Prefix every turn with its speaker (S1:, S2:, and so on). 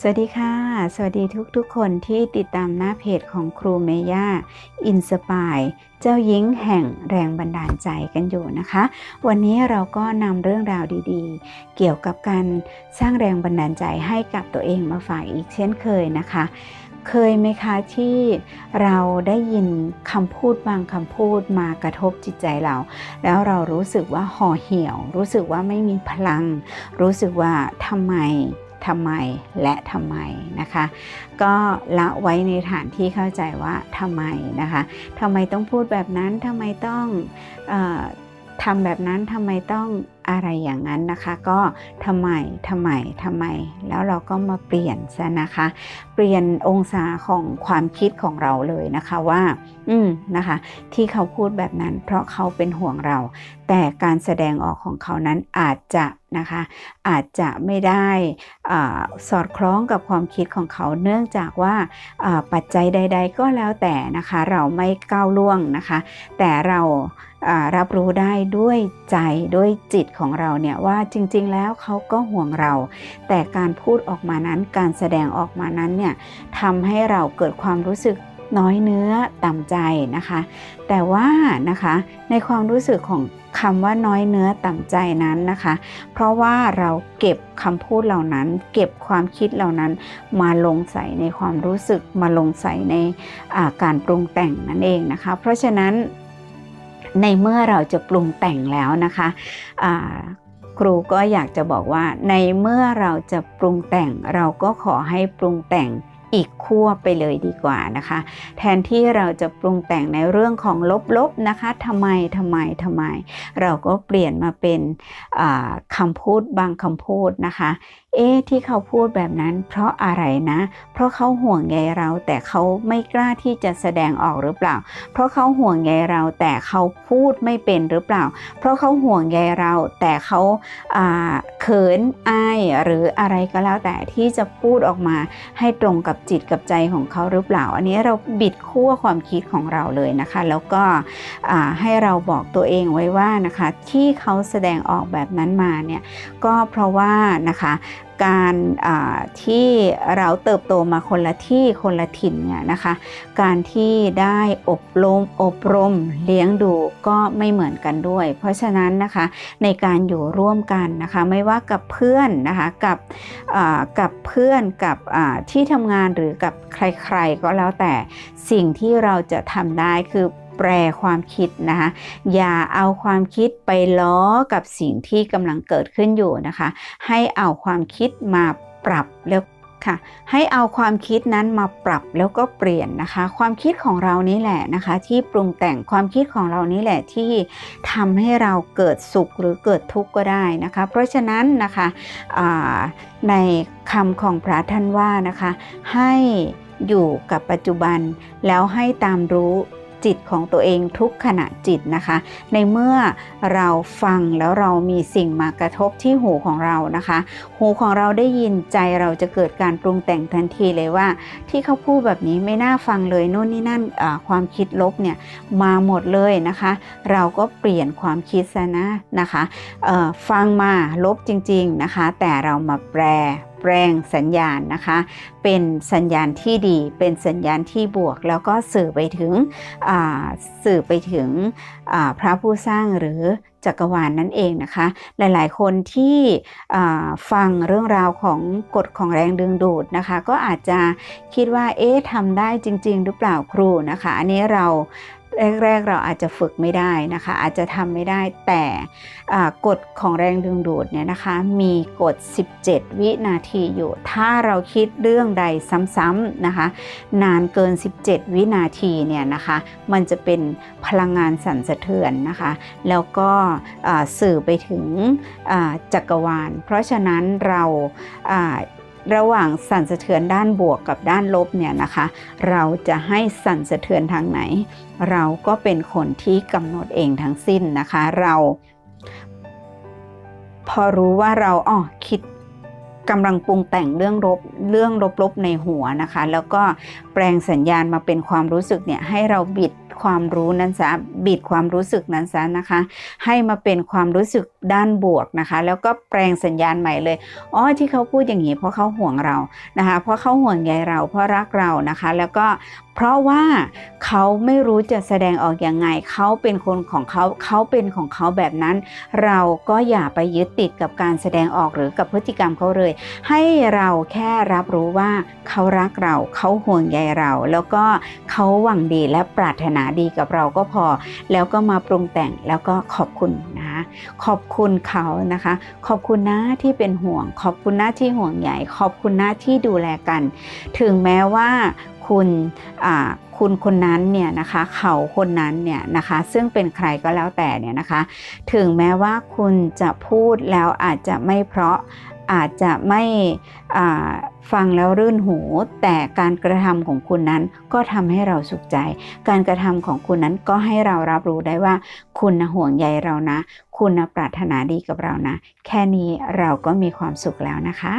S1: สวัสดีค่ะ สวัสดีทุกๆ คนที่ติดตามหน้าเพจของครูเมย่าอินสปายเจ้าหญิงแห่งแรงบันดาลใจกันอยู่นะคะ วันนี้เราก็นำเรื่องราวดีๆ เกี่ยวกับการสร้างแรงบันดาลใจให้กับตัวเองมาฝากอีกเช่นเคยนะคะ เคยไหมคะที่เราได้ยินคำพูดบางคำพูดมากระทบจิตใจเรา แล้วเรารู้สึกว่าห่อเหี่ยว รู้สึกว่าไม่มีพลัง รู้สึกว่าทำไม ทำไมและทำไมนะคะ ก็ละไว้ในฐานที่เข้าใจว่าทำไมนะคะทำไมต้องพูดแบบนั้นทำไมต้องอทำแบบนั้นทำไมต้องอะไรอย่างนั้นนะคะ ก็ทำไมทำไมทำไม แล้วเราก็มาเปลี่ยนซะนะคะ เปลี่ยนองศาของความคิดของเราเลยนะคะว่า อืมนะคะ ที่เขาพูดแบบนั้น เพราะเขาเป็นห่วงเราแต่การแสดงออกของเขานั้นอาจจะนะคะอาจจะไม่ได้อสอดคล้องกับความคิดของเขาเนื่องจากว่าปัจจัยใด ๆ ก็แล้วแต่นะคะเราไม่ก้าวล่วงนะคะ แต่เรารับรู้ได้ด้วยใจด้วยจิตของเราเนี่ยว่าจริง ๆ แล้วเขาก็ห่วงเรา แต่การพูดออกมานั้นการแสดงออกมานั้นเนี่ยทำให้เราเกิดความรู้สึก น้อยเนื้อต่ำใจนะคะ แต่ว่านะคะในความรู้สึกของคำว่าน้อยเนื้อต่ำใจนั้นนะคะ เพราะว่าเราเก็บคำพูดเหล่านั้น เก็บความคิดเหล่านั้นมาลงใส่ในความรู้สึกมาลงใส่ในการปรุงแต่งนั่นเองนะคะ เพราะฉะนั้นในเมื่อเราจะปรุงแต่งแล้วนะคะครูก็อยากจะบอกว่าในเมื่อเราจะปรุงแต่งเราก็ขอให้ปรุงแต่ง อีกขั้วไปเลยดีกว่านะคะ แทนที่เราจะปรุงแต่งในเรื่องของลบๆนะคะทำไมทำไมทำไม เราก็เปลี่ยนมาเป็นคำพูดบางคำพูดนะคะ เอ๊ะที่เขาพูดแบบนั้น เพราะอะไรนะ เพราะเขาห่วงใยเราแต่เขาไม่กล้าที่จะแสดงออกหรือเปล่า เพราะเขาห่วงใยเราแต่เขาพูดไม่เป็นหรือเปล่า เพราะเขาห่วงใยเราแต่เขาเขินอายหรืออะไรก็แล้วแต่ที่จะพูดออกมาให้ตรงกับจิตกับใจของเขาหรือเปล่า อันนี้เราบิดขั้วความคิดของเราเลยนะคะ แล้วก็ให้เราบอกตัวเองไว้ว่านะคะที่เขาแสดงออกแบบนั้นมาเนี่ยก็เพราะว่านะคะ การที่เราเติบโตมาคนละที่คนละถิ่นเนี่ยนะคะ การที่ได้อบรมอบรมเลี้ยงดูก็ไม่เหมือนกันด้วย เพราะฉะนั้นนะคะในการอยู่ร่วมกันนะคะ ไม่ว่ากับเพื่อนนะคะกับกับเพื่อนกับที่ทำงานหรือกับใครๆก็แล้วแต่สิ่งที่เราจะทำได้คือ แปลความคิดนะคะอย่าเอาความคิดไปล้อกับสิ่งที่กำลังเกิดขึ้นอยู่นะคะ ให้เอาความคิดมาปรับแล้วค่ะให้เอาความคิดนั้นมาปรับแล้วก็เปลี่ยนนะคะ ความคิดของเรานี่แหละนะคะ ที่ปรุงแต่งความคิดของเรานี่แหละที่ทำให้เราเกิดสุขหรือเกิดทุกข์ก็ได้นะคะ เพราะฉะนั้นนะคะในคำของพระท่านว่านะคะ ให้อยู่กับปัจจุบันแล้วให้ตามรู้ จิตของตัวเองทุกขณะจิตนะคะ ในเมื่อเราฟังแล้วเรามีสิ่งมากระทบที่หูของเรานะคะ หูของเราได้ยินใจเราจะเกิดการปรุงแต่งทันทีเลยว่า ที่เขาพูดแบบนี้ไม่น่าฟังเลยโน่นนี่นั่นความคิดลบเนี่ยมาหมดเลยนะคะ เราก็เปลี่ยนความคิดซะนะนะคะฟังมาลบจริงๆนะคะ แต่เรามาแปล แปลงสัญญาณนะคะ เป็นสัญญาณที่ดี เป็นสัญญาณที่บวก แล้วก็สื่อไปถึงสื่อไปถึงพระผู้สร้างหรือจักรวาลนนั่นเองนะคะ หลายๆ คนที่ฟังเรื่องราวของกฎของแรงดึงดูดนะคะ ก็อาจจะคิดว่าเอ๊ะทำได้จริง ๆ หรือเปล่าครูนะคะ อันนี้เรา แรกๆเราอาจจะฝึกไม่ได้นะคะ อาจจะทำไม่ได้แต่กฎของแรงดึงดูดเนี่ยนะคะ มีกฎ 17 วินาทีอยู่ ถ้าเราคิดเรื่องใดซ้ำๆนะคะ นานเกิน 17 วินาทีเนี่ยนะคะ มันจะเป็นพลังงานสั่นสะเทือนนะคะ แล้วก็สื่อไปถึงจักรวาล เพราะฉะนั้นเรา ระหว่างสั่นสะเทือนด้านบวกกับด้านลบเนี่ยนะคะ เราจะให้สั่นสะเทือนทางไหน เราก็เป็นคนที่กำหนดเองทั้งสิ้นนะคะ เรา พอรู้ว่าเราอ๋อคิดกำลังปรุงแต่งเรื่องลบเรื่องลบๆในหัวนะคะ แล้วก็แปลงสัญญาณมาเป็นความรู้สึกเนี่ยให้เราบิด ความรู้นั้นซะบิดความรู้สึกนั้นซะนะคะ ให้มาเป็นความรู้สึกด้านบวกนะคะ แล้วก็แปลงสัญญาณใหม่เลยอ๋อที่เขาพูดอย่างนี้เพราะเขาห่วงเรานะคะ เพราะเขาห่วงใยเราเพราะรักเรานะคะ แล้วก็เพราะว่าเขาไม่รู้จะแสดงออกยังไง เขาเป็นคนของเขา เขาเป็นของเขาแบบนั้น เราก็อย่าไปยึดติดกับการแสดงออกหรือกับพฤติกรรมเขาเลย ให้เราแค่รับรู้ว่าเขารักเรา เขาห่วงใยเรา แล้วก็เขาหวังดีและปรารถนาดีกับเราก็พอ แล้วก็มาปรุงแต่งแล้วก็ขอบคุณนะคะขอบคุณเขานะคะ ขอบคุณนะที่เป็นห่วง ขอบคุณนะที่ห่วงใยขอบคุณนะที่ดูแลกัน ถึงแม้ว่า คุณคุณคนนั้นเนี่ยนะคะเขาคนนั้นเนี่ยนะคะซึ่งเป็นใครก็แล้วแต่เนี่ยนะคะ ถึงแม้ว่าคุณจะพูดแล้วอาจจะไม่เพราะอาจจะไม่ฟังแล้วรื่นหู แต่การกระทำของคุณนั้นก็ทำให้เราสุขใจ การกระทำของคุณนั้นก็ให้เรารับรู้ได้ว่า คุณนะห่วงใยเรานะ คุณนะปรารถนาดีกับเรานะ แค่นี้เราก็มีความสุขแล้วนะคะ